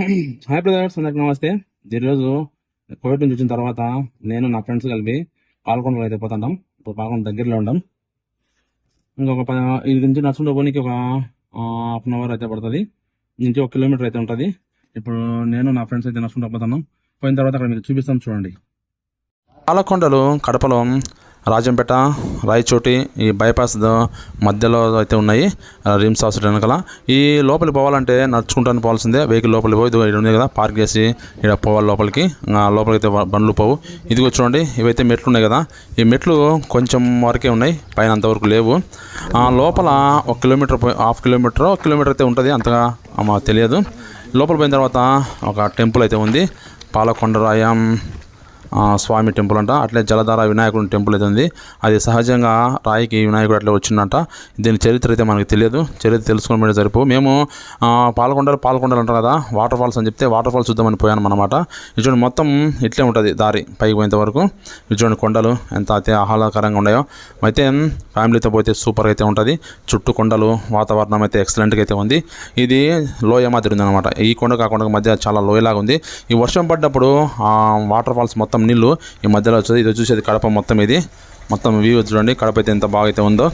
Hi brothers అందరికి నమస్తే. ఈరోజు కోవిడ్ నుంచి వచ్చిన తర్వాత నేను నా ఫ్రెండ్స్ కలిపి పాల్గొండలో అయితే పోతుంటాం. ఇప్పుడు పాల్గొండ దగ్గరలో ఉంటాం ఇంకొక పది ఇది నుంచి నడుచుకుంటూ పోనీకి ఒక హాఫ్ అన్ అవర్ అయితే పడుతుంది. నుంచి ఒక కిలోమీటర్ అయితే ఉంటుంది. ఇప్పుడు నేను నా ఫ్రెండ్స్ అయితే నడుచుకుంటూ పోతున్నాం. పోయిన తర్వాత అక్కడ మీకు చూపిస్తాం చూడండి. పాలకొండలు కడపలో రాజంపేట రాయచోటి ఈ బైపాస్ మధ్యలో అయితే ఉన్నాయి రిమ్స్ హాస్పిటల్ వెనకాల. ఈ లోపలికి పోవాలంటే నడుచుకుంటాను పోవాల్సిందే వెహికల్ లోపలికి పోయి ఉంది కదా పార్క్ చేసి ఇక్కడ పోవాలి లోపలికి. ఆ, లోపలికి అయితే బండ్లు పోవు. ఇదిగో చూడండి ఇవైతే మెట్లు ఉన్నాయి కదా ఈ మెట్లు కొంచెం వరకే ఉన్నాయి పైన అంతవరకు లేవు. లోపల ఒక కిలోమీటర్ హాఫ్ కిలోమీటర్ ఒక కిలోమీటర్ అయితే ఉంటుంది అంతగా తెలియదు. లోపల పోయిన తర్వాత ఒక టెంపుల్ అయితే ఉంది పాలకొండరాయం స్వామి టెంపుల్ అంట. అట్లే జలధార వినాయకుడు టెంపుల్ అయితే ఉంది. అది సహజంగా రాయికి వినాయకుడు అట్లా వచ్చిందంట. దీని చరిత్ర అయితే మనకు తెలియదు. చరిత్ర తెలుసుకోవడం సరిపో. మేము పాలకొండలు పాలకొండలు అంటారు కదా వాటర్ ఫాల్స్ అని చెప్తే వాటర్ ఫాల్స్ చూద్దామని పోయాను అనమాట ఇటువంటి మొత్తం ఇట్లే ఉంటుంది దారి పైకి పోయేంత వరకు. ఇటువంటి కొండలు ఎంత అయితే ఆహ్లాదకరంగా ఉన్నాయో. అయితే ఫ్యామిలీతో పోతే సూపర్ అయితే ఉంటుంది. చుట్టూ కొండలు వాతావరణం అయితే ఎక్సలెంట్గా అయితే ఉంది. ఇది లోయ మాదిరి ఉంది అనమాట ఈ కొండ కాకుండా మధ్య చాలా లోయలాగా ఉంది. ఈ వర్షం పడ్డప్పుడు ఆ వాటర్ ఫాల్స్ మొత్తం నీళ్ళు ఈ మధ్యలో వచ్చేది. ఇది చూసేది కడప మొత్తం ఇది. మొత్తం వ్యూ చూడండి. కడప అయితే ఎంత బాగా అయితే ఉందో.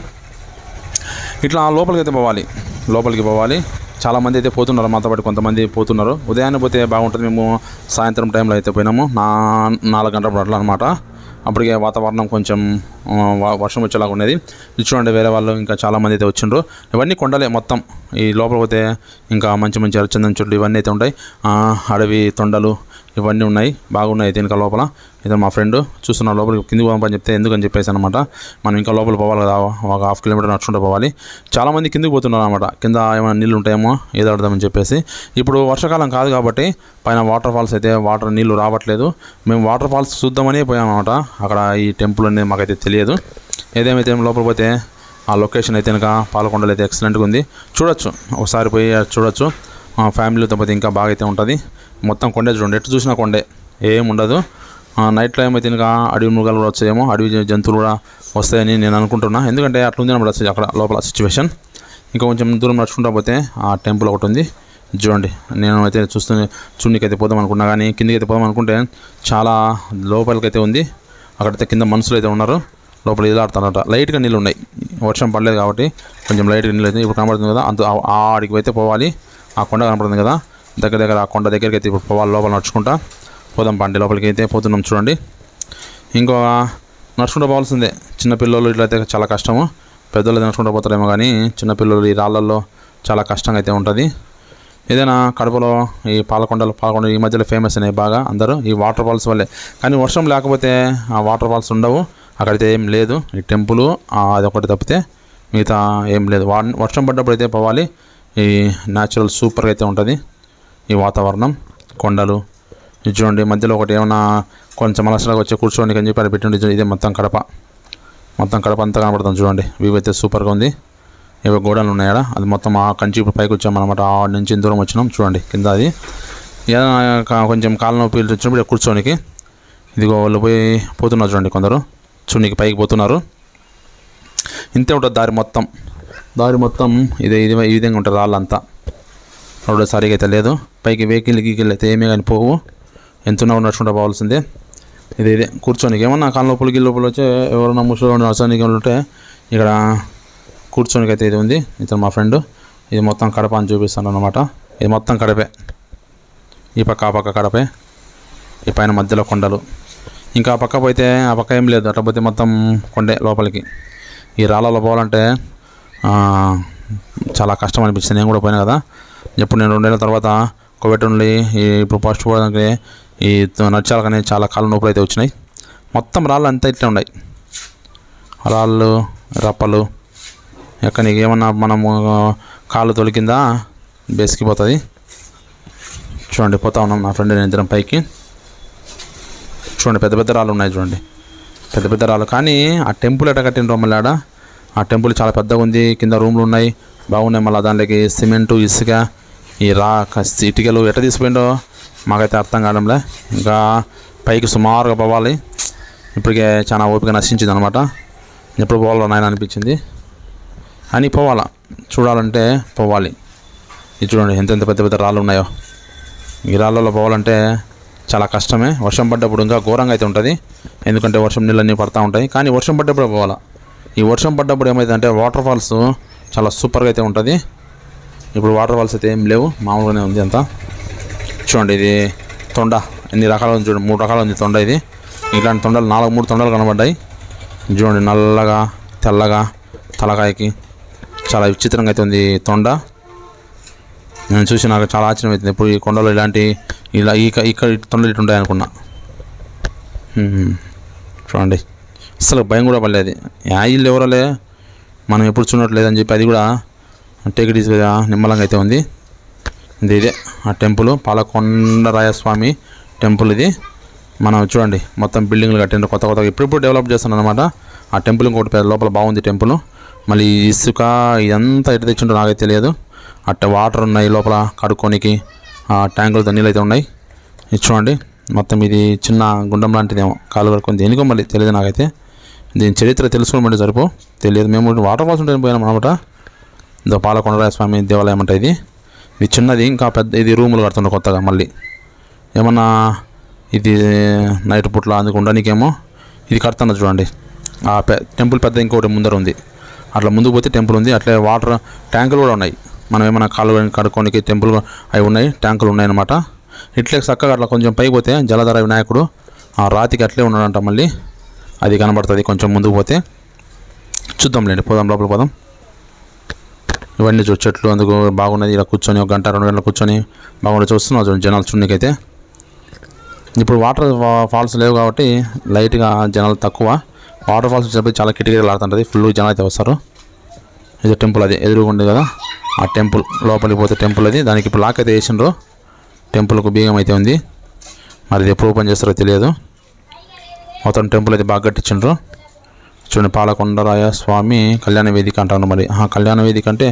ఇట్లా లోపలికి అయితే పోవాలి. లోపలికి పోవాలి. చాలామంది అయితే పోతున్నారు మాతో పాటు. కొంతమంది పోతున్నారు. ఉదయాన్నే పోతే బాగుంటుంది. మేము సాయంత్రం టైంలో అయితే పోయినాము. నా నాలుగు గంటల అట్లా అనమాట అప్పటికే వాతావరణం కొంచెం వ- వర్షం వచ్చేలాగా ఉన్నది. చూడండి వేరే వాళ్ళు ఇంకా చాలామంది అయితే వచ్చిండ్రు. ఇవన్నీ కొండలే మొత్తం. ఈ లోపల పోతే ఇంకా మంచి మంచి అరచందం చెట్లు ఇవన్నీ అయితే ఉంటాయి. అడవి తొండలు ఇవన్నీ ఉన్నాయి బాగున్నాయి అయితే ఇంకా లోపల. ఇదే మా ఫ్రెండ్ చూస్తున్న లోపలికి కిందికి పోదామని చెప్తే ఎందుకని చెప్పేసి అనమాట మనం ఇంకా లోపల పోవాలి కదా ఒక హాఫ్ కిలోమీటర్ నడుచుకుంటూ పోవాలి. చాలామంది కిందికి పోతున్నారు అనమాట కింద ఏమైనా నీళ్ళు ఉంటాయేమో ఏదో అడదామని చెప్పేసి. ఇప్పుడు వర్షాకాలం కాదు కాబట్టి పైన వాటర్ ఫాల్స్ అయితే వాటర్ నీళ్ళు రావట్లేదు. మేము వాటర్ ఫాల్స్ చూద్దామని పోయామన్నమాట అక్కడ ఈ టెంపుల్ అనేది మాకైతే తెలియదు. ఏదేమైతే లోపల పోతే ఆ లొకేషన్ అయితే కనుక పాలకొండలు అయితే ఎక్సలెంట్గా ఉంది. చూడొచ్చు. ఒకసారి పోయి చూడొచ్చు. ఫ్యామిలీతో పోతే ఇంకా బాగా అయితే ఉంటుంది. మొత్తం కొండే చూడండి. ఎటు చూసినా కొండే. ఏం ఉండదు నైట్ టైం అయితే ఇంకా అడవి మృగాలు కూడా వచ్చాయేమో అడవి జంతువులు కూడా వస్తాయని నేను అనుకుంటున్నా. ఎందుకంటే అట్లుంది అనమాట అక్కడ లోపల సిచ్యువేషన్ ఇంకా కొంచెం దూరం నడుచుకుంటా పోతే ఆ టెంపుల్ ఒకటి ఉంది. చూడండి. నేను అయితే చూస్తూ చూడనికి అయితే పోదాం అనుకున్నా కానీ కిందకి అయితే పోదాం అనుకుంటే చాలా లోపలికి అయితే ఉంది. అక్కడైతే కింద మనుషులు అయితే ఉన్నారు. లోపల ఇలాడుతారట లైట్గా నీళ్ళు ఉన్నాయి. వర్షం పడలేదు కాబట్టి కొంచెం లైట్గా నీళ్ళు అయితే ఇప్పుడు కనబడుతుంది కదా. అంత ఆ- ఆ ఆడికి అయితే పోవాలి. ఆ కొండ కనపడుతుంది కదా. దగ్గర దగ్గర ఆ కొండ దగ్గరికి అయితే ఇప్పుడు పోవాలి లోపల నడుచుకుంటా పోదాం బండి లోపలికి అయితే పోతున్నాం చూడండి. ఇంకో నడుచుకుంటూ పోవాల్సిందే. చిన్నపిల్లలు ఇట్లా అయితే చాలా కష్టము. పెద్దలు నడుచుకుంటూ పోతారేమో కానీ చిన్నపిల్లలు ఈ రాళ్ళల్లో చాలా కష్టంగా అయితే ఉంటుంది. ఏదైనా కడపలో ఈ పాలకొండలు పాలకొండ ఈ మధ్యలో ఫేమస్ అయినాయి బాగా అందరూ ఈ వాటర్ ఫాల్స్ వల్లే. కానీ వర్షం లేకపోతే ఆ వాటర్ ఫాల్స్ ఉండవు. అక్కడైతే ఏం లేదు. ఈ టెంపుల్ అదొకటి తప్పితే మిగతా ఏం లేదు. వా వర్షం పడ్డప్పుడు అయితే పోవాలి. ఈ న్యాచురల్ సూపర్గా అయితే ఉంటుంది. ఈ వాతావరణం కొండలు. ఇది చూడండి మధ్యలో ఒకటి ఏమైనా కొంచెం అలసలాగా వచ్చి కూర్చోండి అని చెప్పి అది పెట్టండి. ఇదే మొత్తం కడప. మొత్తం కడప అంతా కనబడుతుంది చూడండి. వ్యూ అయితే సూపర్గా ఉంది. ఏవో గోడలు ఉన్నాయా అది మొత్తం ఆ కంచి పైకి వచ్చామన్నమాట. ఆ నుంచి దూరం వచ్చినాం చూడండి కింద అది. ఏదైనా కొంచెం కాళ్ళ నొప్పి వచ్చినప్పుడు కూర్చోనికి. ఇదిగో వాళ్ళు పోయి పోతున్నారు చూడండి కొందరు. చూడనికి పైకి పోతున్నారు. ఇంతే ఉంటుంది దారి మొత్తం. దారి మొత్తం ఇదే ఇది ఈ విధంగా ఉంటుంది రాళ్ళంతా. రోడ్డు సరిగా అయితే లేదు. పైకి వెహికల్ గీకిల్ అయితే ఏమీ కానీ పోవు. ఎంత ఉన్నా నడుచుకుంటూ పోవాల్సిందే. ఇది ఇదే. కూర్చోనికి ఏమన్నా కాళ్ళ లోపలికి లోపల వచ్చే ఎవరైనా ముసలి నడచడానికి ఉంటే ఇక్కడ కూర్చోనికి అయితే ఇది ఉంది. ఇతను మా ఫ్రెండ్. ఇది మొత్తం కడప అని చూపిస్తాను అనమాట ఇది మొత్తం కడపే. ఈ పక్క ఆ పక్క కడపే. ఈ పైన మధ్యలో కొండలు. ఇంకా ఆ పక్క పోతే ఆ పక్క ఏం లేదు. అట్లా పోతే మొత్తం కొండే లోపలికి. ఈ రాళ్ళలో పోవాలంటే చాలా కష్టం అనిపించింది నేను కూడా పోయినా కదా. ఎప్పుడు నేను రెండేళ్ళ తర్వాత కోవిడ్ నుండి ఈ ఇప్పుడు ఫస్ట్ పోవడానికి ఈ నడిచాలకనే చాలా కాళ్ళ నొప్పులు అయితే వచ్చినాయి. మొత్తం రాళ్ళు అంతా ఇట్లా ఉన్నాయి. రాళ్ళు రప్పలు ఎక్కడ నీకు ఏమన్నా మనము కాళ్ళు తొలికిందా బెసికిపోతుంది చూడండి పోతా ఉన్నాం నా ఫ్రెండ్ నేను ఇద్దరం పైకి. చూడండి పెద్ద పెద్ద రాళ్ళు ఉన్నాయి చూడండి. పెద్ద పెద్ద రాళ్ళు. కానీ ఆ టెంపుల్ ఎట్ట కట్టిన మళ్ళీ ఆడ? ఆ టెంపుల్ చాలా పెద్దగా ఉంది కింద రూమ్లు ఉన్నాయి. బాగున్నాయి మళ్ళీ దాంట్లోకి సిమెంటు ఇసుక ఈ రా కస్- ఇటుకలు ఎట్ట తీసిపోయిండో మాకైతే అర్థం కావడంలే. ఇంకా పైకి సుమారుగా పోవాలి. ఇప్పటికే చాలా ఓపిక నశించింది అనమాట ఎప్పుడు పోవాలో నాయన అనిపించింది. అని పోవాలా. చూడాలంటే పోవాలి. ఇది చూడండి ఎంత పెద్ద పెద్ద రాళ్ళు ఉన్నాయో. ఈ రాళ్ళలో పోవాలంటే చాలా కష్టమే. వర్షం పడ్డప్పుడు ఇంకా ఘోరంగా అయితే ఉంటుంది. ఎందుకంటే వర్షం నీళ్ళన్నీ పడతా ఉంటాయి. కానీ వర్షం పడ్డప్పుడు పోవాలా. ఈ వర్షం పడ్డప్పుడు ఏమైందంటే వాటర్ ఫాల్స్ చాలా సూపర్గా అయితే ఉంటుంది. ఇప్పుడు వాటర్ ఫాల్స్ అయితే ఏం లేవు మామూలుగానే ఉంది అంతా. చూడండి ఇది తొండ ఎన్ని రకాలు ఉంది చూడండి మూడు రకాలు ఉంది తొండ ఇది. ఇట్లాంటి తొండలు నాలుగు మూడు తొండలు కనబడ్డాయి. చూడండి నల్లగా తెల్లగా తలకాయకి చాలా విచిత్రంగా అయితే ఉంది తొండ. నేను చూసి నాకు చాలా ఆశ్చర్యం అవుతుంది. ఇప్పుడు ఈ కొండలో ఇలాంటి ఇలా ఈ ఇక్కడ తొండలు ఇటు ఉంటాయి అనుకున్నా. చూడండి అసలు భయం కూడా పడలేదు. యాయిల్ ఇల్లు మనం ఎప్పుడు చూడట్లేదు అని చెప్పి అది కూడా టేక్ నిమ్మలంగా అయితే ఉంది. ఇది ఇదే. ఆ టెంపుల్ పాలకొండరాయస్వామి టెంపుల్ ఇది. మనం చూడండి మొత్తం బిల్డింగ్లు కట్టిండ్రు కొత్త కొత్తగా ఇప్పుడిప్పుడు డెవలప్ చేస్తున్నారు అనమాట ఆ టెంపుల్ ఇంకోటి పెద్ద లోపల బాగుంది టెంపుల్. మళ్ళీ ఇసుక ఇదంతా ఎటు తెచ్చిండో నాకైతే తెలియదు. అట్ట వాటర్ ఉన్నాయి లోపల కడుక్కోనికి ఆ ట్యాంకులతో నీళ్ళు అయితే ఉన్నాయి. ఇది చూడండి మొత్తం ఇది చిన్న గుండం లాంటిదేమో కాలు కడుక్కొని దేనికో మళ్ళీ తెలియదు నాకైతే. దీని చరిత్ర తెలుసుకోమంటే సరిపో. తెలియదు. మేము వాటర్ ఫాల్స్ ఉంటే పోయినాం అనమాట ఇదో పాలకొండరాయ స్వామి దేవాలయం అంటే ఇది. ఇది చిన్నది ఇంకా పెద్ద ఇది రూములు కడుతుండే కొత్తగా మళ్ళీ. ఏమన్నా ఇది నైట్ పూట్ల అందుకు ఉండడానికేమో ఇది కడుతున్నారు చూడండి. ఆ పె టెంపుల్ పెద్ద ఇంకోటి ముందర ఉంది. అట్లా ముందుకు పోతే టెంపుల్ ఉంది. అట్లే వాటర్ ట్యాంకులు కూడా ఉన్నాయి. మనం ఏమైనా కాలు కడుక్కోనికి టెంపుల్ అవి ఉన్నాయి ట్యాంకులు ఉన్నాయన్నమాట ఇట్లే చక్కగా అట్లా కొంచెం పైకి పోతే జలధర వినాయకుడు ఆ రాతికి అట్లే ఉన్నాడంట మళ్ళీ. అది కనబడుతుంది. కొంచెం ముందుకు పోతే చూద్దాంలేండి. పోదాం లోపల పోదాం. ఇవన్నీ చూ చెట్లు అందుకు బాగున్నది. ఇలా కూర్చొని ఒక గంట రెండు గంటలు కూర్చొని బాగుండే చూస్తున్నాం చూడండి జనాలు చున్నీకైతే ఇప్పుడు వాటర్ ఫా- ఫాల్స్ లేవు కాబట్టి లైట్గా జనాలు తక్కువ. వాటర్ ఫాల్స్ వచ్చినప్పుడు చాలా కిటికీలు ఆడుతుంటుంది. ఫుల్ జనాలు అయితే వస్తారు. ఇది టెంపుల్ అది. ఎదురుగా ఉంది కదా. ఆ టెంపుల్ లోపలికి పోతే టెంపుల్ అది. దానికి ఇప్పుడు లాక్ అయితే వేసిండ్రు. టెంపుల్కు బీగం అయితే ఉంది. మరి ఇది ఎప్పుడు ఓపెన్ చేస్తారో తెలియదు. మొత్తం టెంపుల్ అయితే బాగా కట్టించిండ్రు. చూడండి పాలకొండరాయ స్వామి కళ్యాణ వేదిక అంటాను మరి. ఆ కళ్యాణ వేదిక అంటే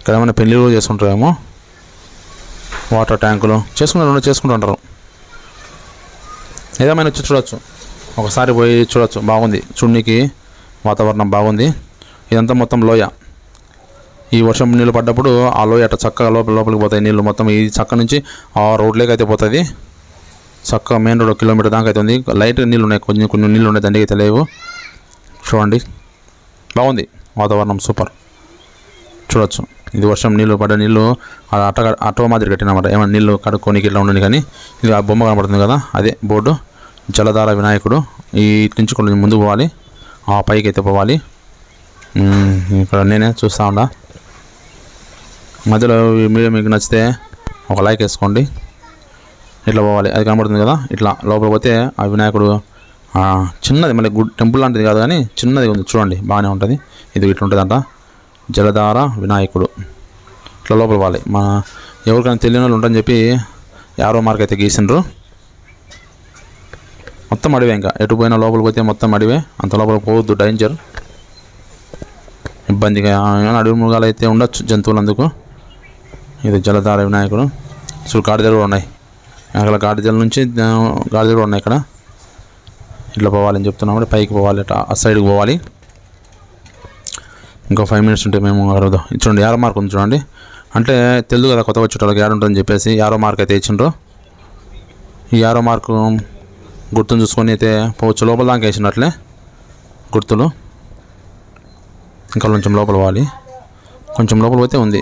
ఇక్కడ ఏమైనా పెళ్ళిళ్ళు చేసుకుంటారేమో? వాటర్ ట్యాంకులు. చేసుకుంటారు చేసుకుంటుంటారు ఏదేమైనా వచ్చి చూడొచ్చు. ఒకసారి పోయి చూడొచ్చు. బాగుంది. చున్నీకి వాతావరణం బాగుంది. ఇదంతా మొత్తం లోయ. ఈ వర్షం నీళ్ళు పడ్డప్పుడు ఆ లోయ అట్ట చక్కగా లోపల లోపలికి పోతాయి. నీళ్ళు మొత్తం ఈ చక్క నుంచి ఆ రోడ్లోకి అయితే పోతుంది. చక్కగా మెయిన్ రోడ్ ఒక కిలోమీటర్ దాకా అయితే ఉంది. లైట్ నీళ్ళు ఉన్నాయి. కొంచెం కొన్ని నీళ్ళు ఉన్నాయి. దండికి అయితే లేవు. చూడండి. బాగుంది. వాతావరణం సూపర్. చూడొచ్చు. ఇది వర్షం నీళ్ళు పడ్డ నీళ్ళు. ఆ అట్ట అటో మాదిరి కట్టినమాట ఏమైనా నీళ్ళు కడుక్కోనికి ఇట్లా ఉండని కానీ. ఇది ఆ బొమ్మ కనబడుతుంది కదా. అదే బోర్డు. జలధార వినాయకుడు. ఈ నుంచి కొంచెం ముందుకు పోవాలి. ఆ పైకి అయితే పోవాలి. ఇక్కడ నేనే చూస్తా ఉండా. మధ్యలో ఈ వీడియో మీకు నచ్చితే ఒక లైక్ వేసుకోండి. ఇట్లా పోవాలి. అది కనబడుతుంది కదా? ఇట్లా లోపల పోతే ఆ వినాయకుడు చిన్నది మళ్ళీ గుడ్ టెంపుల్ లాంటిది కాదు కానీ చిన్నది ఉంది. చూడండి బాగానే ఉంటుంది. ఇది ఇట్లా ఉంటుందంట. జలధార వినాయకుడు. ఇట్లా లోపల పోవాలి. మన ఎవరికైనా తెలియని వాళ్ళు ఉంటారని చెప్పి యారో మార్క్ అయితే గీసిండ్రు. మొత్తం అడివే ఇంకా. ఎటు పోయినా లోపలికి పోతే మొత్తం అడివే. అంత లోపల పోవద్దు డేంజర్ ఇబ్బందిగా ఏమైనా అడవి మృగాలు అయితే ఉండొచ్చు జంతువులు అందుకు. ఇది జలధార వినాయకుడు. చూడు గాడిదలు కూడా ఉన్నాయి. అక్కడ గాడిదల నుంచి గాడిదలు కూడా ఉన్నాయి ఇక్కడ ఇట్లా పోవాలని చెప్తున్నాం పైకి పోవాలి అట్లా ఆ సైడ్కి పోవాలి. ఇంకా ఫైవ్ మినిట్స్ ఉంటే మేము అడుగుదాం చూడండి యారో మార్క్ ఉంది చూడండి. అంటే తెలుగు కదా కొత్తగా వచ్చేటోళ్ళకి యాడ్ ఉంటుందని చెప్పేసి యారో మార్క్ అయితే ఇచ్చిండ్రు ఈ యారో మార్కు గుర్తును చూసుకొని అయితే పోవచ్చు. లోపల దాకా వేసినట్లే గుర్తులు. ఇంకా కొంచెం లోపల పోవాలి. కొంచెం లోపల పోతే ఉంది.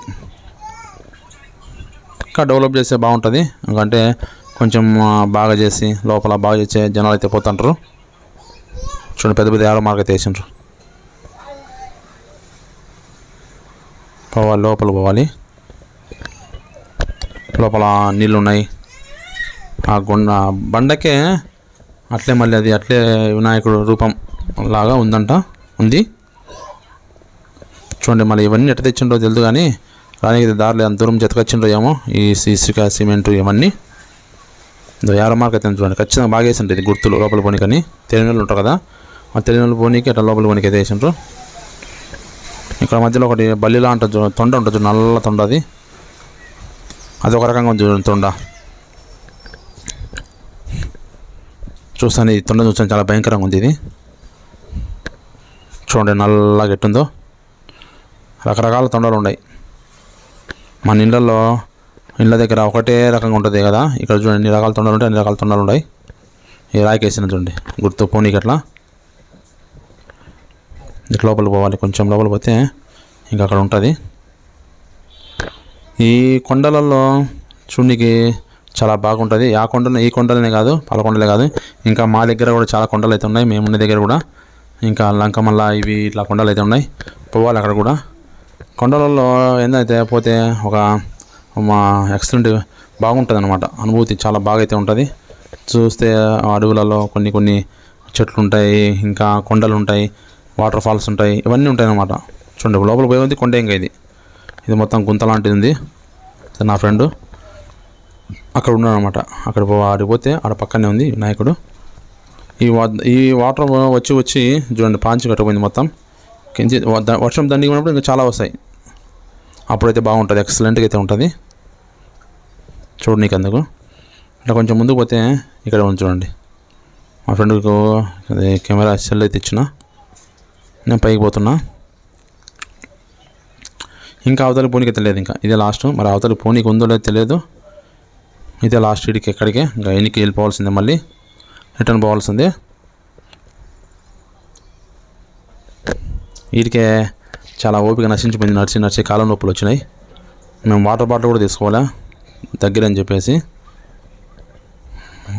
ఇంకా డెవలప్ చేస్తే బాగుంటుంది. ఎందుకంటే కొంచెం బాగా చేసి లోపల బాగా చేసే జనాలు అయితే పోతుంటారు. చూడండి పెద్ద పెద్ద యారో మార్గ అయితే వేసిండ్రు. పోవాలి లోపల పోవాలి. లోపల నీళ్ళు ఉన్నాయి. ఆ గుండ బండకే అట్లే మళ్ళీ అది అట్లే వినాయకుడు రూపం లాగా ఉందంట ఉంది. చూడండి మళ్ళీ ఇవన్నీ ఎట్ట తెచ్చిండ్రో తెలియదు కానీ రానికి దారిలో దూరం జతకొచ్చిండ్రో ఏమో ఈ ఇసుక సిమెంట్ ఇవన్నీ. యారో మార్క్ అయితే చూడండి ఖచ్చితంగా బాగా వేసిండ్రు ఇది గుర్తులు లోపల పోనీకని తెలియని వాళ్ళు ఉంటారు కదా? ఆ తెలియని పోనీకి అట్లా లోపల పోనీకి అయితే వేసిండ్రు. ఇక్కడ మధ్యలో ఒకటి బల్లిలా ఉంటుంది చూడండి తొండ ఉంటుంది చూడండి నల్ల తొండ అది. అది ఒక రకంగా ఉంది చూడండి తొండ. చూస్తాను ఈ తొండ చూస్తాను చాలా భయంకరంగా ఉంది ఇది. చూడండి నల్లగా ఎట్టుందో. రకరకాల తొండలు ఉన్నాయి. మన ఇళ్ళల్లో ఇండ్ల దగ్గర ఒకటే రకంగా ఉంటుంది కదా. ఇక్కడ చూడండి ఎన్ని రకాల తొండలు ఉంటాయి అన్ని రకాల తొండలు ఉన్నాయి. ఈ రాయికి వేసిన చూడండి గుర్తు పోనీకి అట్లా. ఇట్లా లోపల పోవాలి కొంచెం లోపల పోతే ఇంకా అక్కడ ఉంటుంది. ఈ కొండలలో చూడనికి చాలా బాగుంటుంది. ఆ కొండలు ఈ కొండలనే కాదు పాలకొండలే కాదు. ఇంకా మా దగ్గర కూడా చాలా కొండలు అయితే ఉన్నాయి. మేము దగ్గర కూడా ఇంకా లంకమల్ల ఇవి ఇట్లా కొండలు అయితే ఉన్నాయి. పోవాలి అక్కడ కూడా. కొండలలో ఏందైతే పోతే ఒక మా ఎక్సలెంట్ బాగుంటుంది అనమాట అనుభూతి చాలా బాగా అయితే ఉంటుంది. చూస్తే ఆ అడవులలో కొన్ని కొన్ని చెట్లు ఉంటాయి ఇంకా కొండలు ఉంటాయి వాటర్ ఫాల్స్ ఉంటాయి ఇవన్నీ ఉంటాయి అన్నమాట చూడండి లోపల పోయి ఉంది కొండ ఇంకా ఇది. ఇది మొత్తం గుంత లాంటిది. ఉంది నా ఫ్రెండ్ అక్కడ ఉన్నాడు అనమాట అక్కడ ఆడిపోతే ఆడికి పోతే ఆడ పక్కనే ఉంది వినాయకుడు ఈ ఈ వాటర్ వచ్చి వచ్చి చూడండి పాంచి కట్టుకుపోయింది మొత్తం. కింద వర్షం దండిగా ఉన్నప్పుడు ఇంకా చాలా వస్తాయి. అప్పుడైతే బాగుంటుంది ఎక్సలెంట్గా అయితే ఉంటుంది. చూడనీకి అందుకు. ఇట్లా కొంచెం ముందుకు పోతే ఇక్కడ ఉంది చూడండి. మా ఫ్రెండ్కు అదే కెమెరా సెల్ అయితే ఇచ్చిన. నేను పైకి పోతున్నా. ఇంకా అవతల పోనీకి తెలియదు ఇంకా. ఇదే లాస్ట్ మరి అవతల పోనీకి ఉందో లేదో తెలియదు. ఇదే లాస్ట్ ఇడికి ఎక్కడికి. ఇంకా ఎన్నికి వెళ్ళిపోవాల్సిందే మళ్ళీ. రిటర్న్ పోవాల్సిందే. వీటికే చాలా ఓపిక నశించిపోయింది. నడిచి నడిచి కాలం నొప్పులు వచ్చినాయి. మేము వాటర్ బాటిల్ కూడా తీసుకోవాలా? దగ్గర అని చెప్పేసి.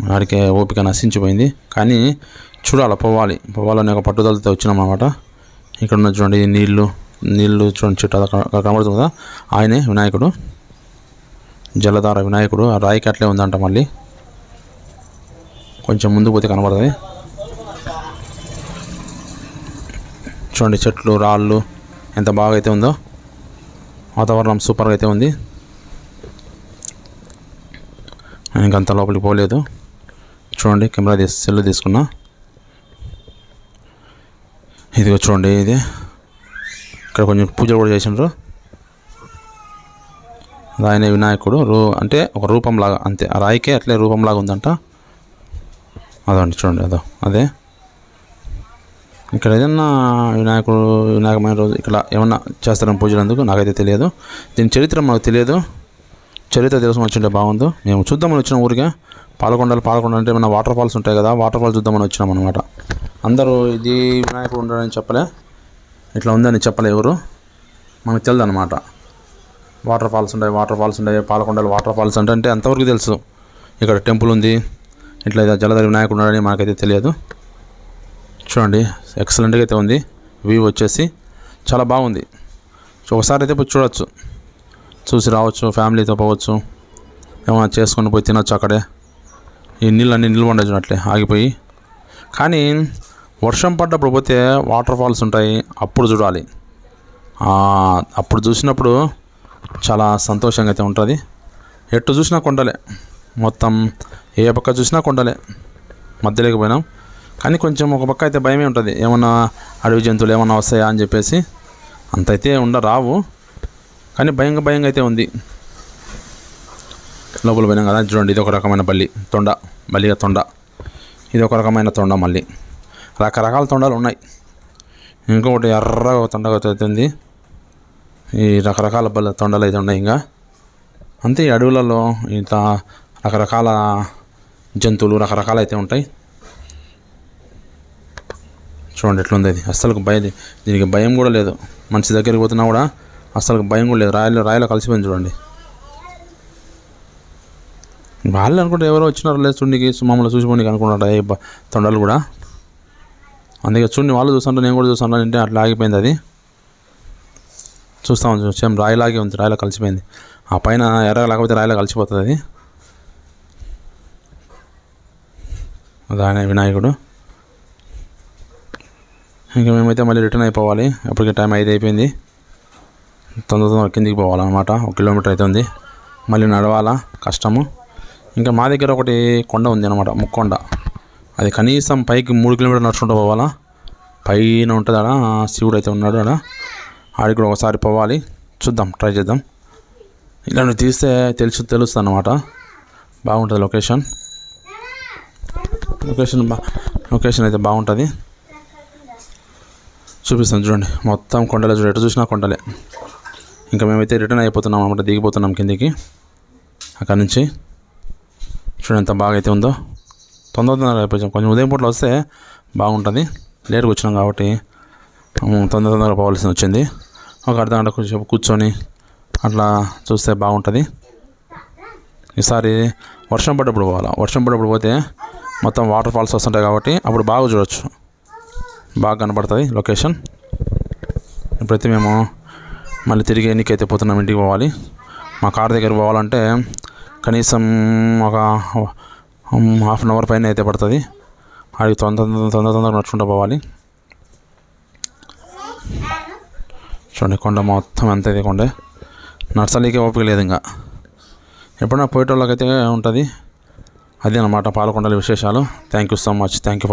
వాడికి ఓపిక నశించిపోయింది. కానీ చూడాలి పోవాలి. పోవాలనే ఒక పట్టుదలతో వచ్చినాం అనమాట ఇక్కడ ఉన్న చూడండి నీళ్ళు నీళ్ళు చూడండి చుట్టూ అక్కడ కనబడుతుంది కదా? ఆయనే వినాయకుడు. జలధార వినాయకుడు. ఆ రాయికి అట్లే ఉందంట మళ్ళీ. కొంచెం ముందుకు పోతే కనబడుతుంది చూడండి చెట్లు రాళ్ళు. ఎంత బాగా అయితే ఉందో? వాతావరణం సూపర్గా అయితే ఉంది. నేను ఇంకంత లోపలికి పోలేదు. చూడండి కెమెరా తీసి సెల్ తీసుకున్నా. ఇదిగో చూడండి ఇది. ఇక్కడ కొంచెం పూజలు కూడా చేసిండ్రు. అది ఆయన వినాయకుడు రూ అంటే ఒక రూపంలాగా అంతే. ఆ రాయికే అట్లే రూపంలాగా ఉందంట అదండి చూడండి అదో అదే. ఇక్కడ ఏదన్నా వినాయకుడు వినాయకమైన రోజు ఇక్కడ ఏమన్నా చేస్తారని పూజలు అందుకు నాకైతే తెలియదు. దీని చరిత్ర మాకు తెలియదు. చరిత్ర తెలుసుకుని వచ్చింటే బాగుంది మేము చూద్దామని వచ్చిన ఊరికే పాలకొండలు పాలకొండ అంటే ఏమైనా వాటర్ ఫాల్స్ ఉంటాయి కదా వాటర్ ఫాల్స్ చూద్దామని వచ్చినాం అనమాట అందరూ ఇది వినాయకుడు ఉండడని చెప్పలే. ఇట్లా ఉందని చెప్పలే ఎవరు. మనకు తెలియదు అనమాట వాటర్ ఫాల్స్ ఉన్నాయి వాటర్ ఫాల్స్ ఉన్నాయి పాలకొండలు వాటర్ ఫాల్స్ అంటే అంటే అంతవరకు తెలుసు. ఇక్కడ టెంపుల్ ఉంది. ఇట్లా జలధర వినాయకుడు ఉన్నాడని మనకైతే తెలియదు. చూడండి ఎక్సలెంట్గా అయితే ఉంది. వ్యూ వచ్చేసి చాలా బాగుంది. ఒకసారి అయితే పోయి చూడవచ్చు చూసి రావచ్చు ఫ్యామిలీతో పోవచ్చు. ఏమైనా చేసుకొని పోయి తినొచ్చు అక్కడే. ఈ నీళ్ళు అన్నీ నిల్వ చూడట్లే ఆగిపోయి. కానీ వర్షం పడ్డప్పుడు పోతే వాటర్ ఫాల్స్ ఉంటాయి అప్పుడు చూడాలి. అప్పుడు చూసినప్పుడు చాలా సంతోషంగా అయితే ఉంటుంది. ఎటు చూసినా కొండలే. మొత్తం ఏ పక్క చూసినా కొండలే. మధ్యలోకి పోయినాం. కానీ కొంచెం ఒక పక్క అయితే భయమే ఉంటుంది. ఏమన్నా అడవి జంతువులు ఏమన్నా వస్తాయా అని చెప్పేసి అంత అయితే ఉండ రావు. కానీ భయంగా భయంగా అయితే ఉంది. లోపల పోయినాం కదా చూడండి ఇది ఒక రకమైన బల్లి తొండ బల్లిగా తొండ. ఇది ఒక రకమైన తొండ మళ్ళీ. రకరకాల తొండలు ఉన్నాయి. ఇంకొకటి ఎర్రగా తొండగా అవుతుంది ఉంది. ఈ రకరకాల బల్ల తొండలు అయితే ఉన్నాయి ఇంకా. అంతే ఈ అడవులలో ఇంత రకరకాల జంతువులు రకరకాలు అయితే ఉంటాయి. చూడండి ఎట్లుంది అది. అస్సలు భయం దీనికి భయం కూడా లేదు. మనిషి దగ్గరికి పోతున్నా కూడా అస్సలు భయం కూడా లేదు. రాయలు రాయలో కలిసిపోయింది చూడండి. వాళ్ళు అనుకుంటే ఎవరో వచ్చినారు లేదు. చూడండికి మమ్మల్ని చూసిపోండి అనుకుంటారు ఏ తొండలు కూడా. అందుకే చూడండి వాళ్ళు చూస్తుంటారు నేను కూడా చూస్తాను అంటే అట్లా ఆగిపోయింది అది. చూస్తాం చూసాం రాయిలాగే ఉంది. రాయిలో కలిసిపోయింది. ఆ పైన ఎర్ర లేకపోతే రాయిలో కలిసిపోతుంది అది. అది ఆయన వినాయకుడు. ఇంకా మేమైతే మళ్ళీ రిటర్న్ అయిపోవాలి. అప్పటికే టైం ఐదు అయిపోయింది. తొందర తొందర కిందికి పోవాలన్నమాట. ఒక కిలోమీటర్ అయితే ఉంది. మళ్ళీ నడవాలా? కష్టము. ఇంకా మా దగ్గర ఒకటి కొండ ఉంది అనమాట ముక్కొండ. అది కనీసం పైకి మూడు కిలోమీటర్లు నడుచుకుంటూ పోవాలా? పైన ఉంటుంది ఆడ. శివుడు అయితే ఉన్నాడు ఆడ. ఆడికి కూడా ఒకసారి పోవాలి. చూద్దాం. ట్రై చేద్దాం. ఇలాంటివి తీస్తే తెలుసు తెలుస్తుంది అనమాట బాగుంటుంది లొకేషన్. లొకేషన్ బా లొకేషన్ అయితే బాగుంటుంది. చూపిస్తాను చూడండి. మొత్తం కొండలే చూడండి ఎటు చూసినా కొండలే. ఇంకా మేమైతే రిటర్న్ అయిపోతున్నాం అనమాట దిగిపోతున్నాం కిందికి. అక్కడ నుంచి. చూడండి ఎంత బాగా అయితే ఉందో. తొందర తొందరగా అయిపోయాం కొంచెం ఉదయం పూటలో వస్తే బాగుంటుంది. లేట్గా వచ్చినాం కాబట్టి తొందర తొందరగా పోవాల్సి వచ్చింది. ఒక అర్ధ గంట కొంచెం కూర్చొని అట్లా చూస్తే బాగుంటుంది. ఈసారి వర్షం పడ్డప్పుడు పోవాలా? వర్షం పడ్డప్పుడు పోతే మొత్తం వాటర్ ఫాల్స్ వస్తుంటాయి కాబట్టి అప్పుడు బాగా చూడొచ్చు. బాగా కనపడుతుంది లొకేషన్. ఇప్పుడైతే మేము మళ్ళీ తిరిగి ఎన్నికైతే పోతున్నాం ఇంటికి పోవాలి. మా కార్ దగ్గర పోవాలంటే కనీసం ఒక హాఫ్ అన్ అవర్ పైన అయితే పడుతుంది. అడిగి తొందర తొందర తొందరగా నడుచుకుంటూ పోవాలి. చూడండి కొండ మొత్తం ఎంత ఇది కొండే. నర్సరీకే ఓపిక లేదు ఇంకా. ఎప్పుడైనా పోయేటోళ్ళకైతే ఉంటుంది. అదే అన్నమాట పాలకొండల విశేషాలు. Thank you so much thank you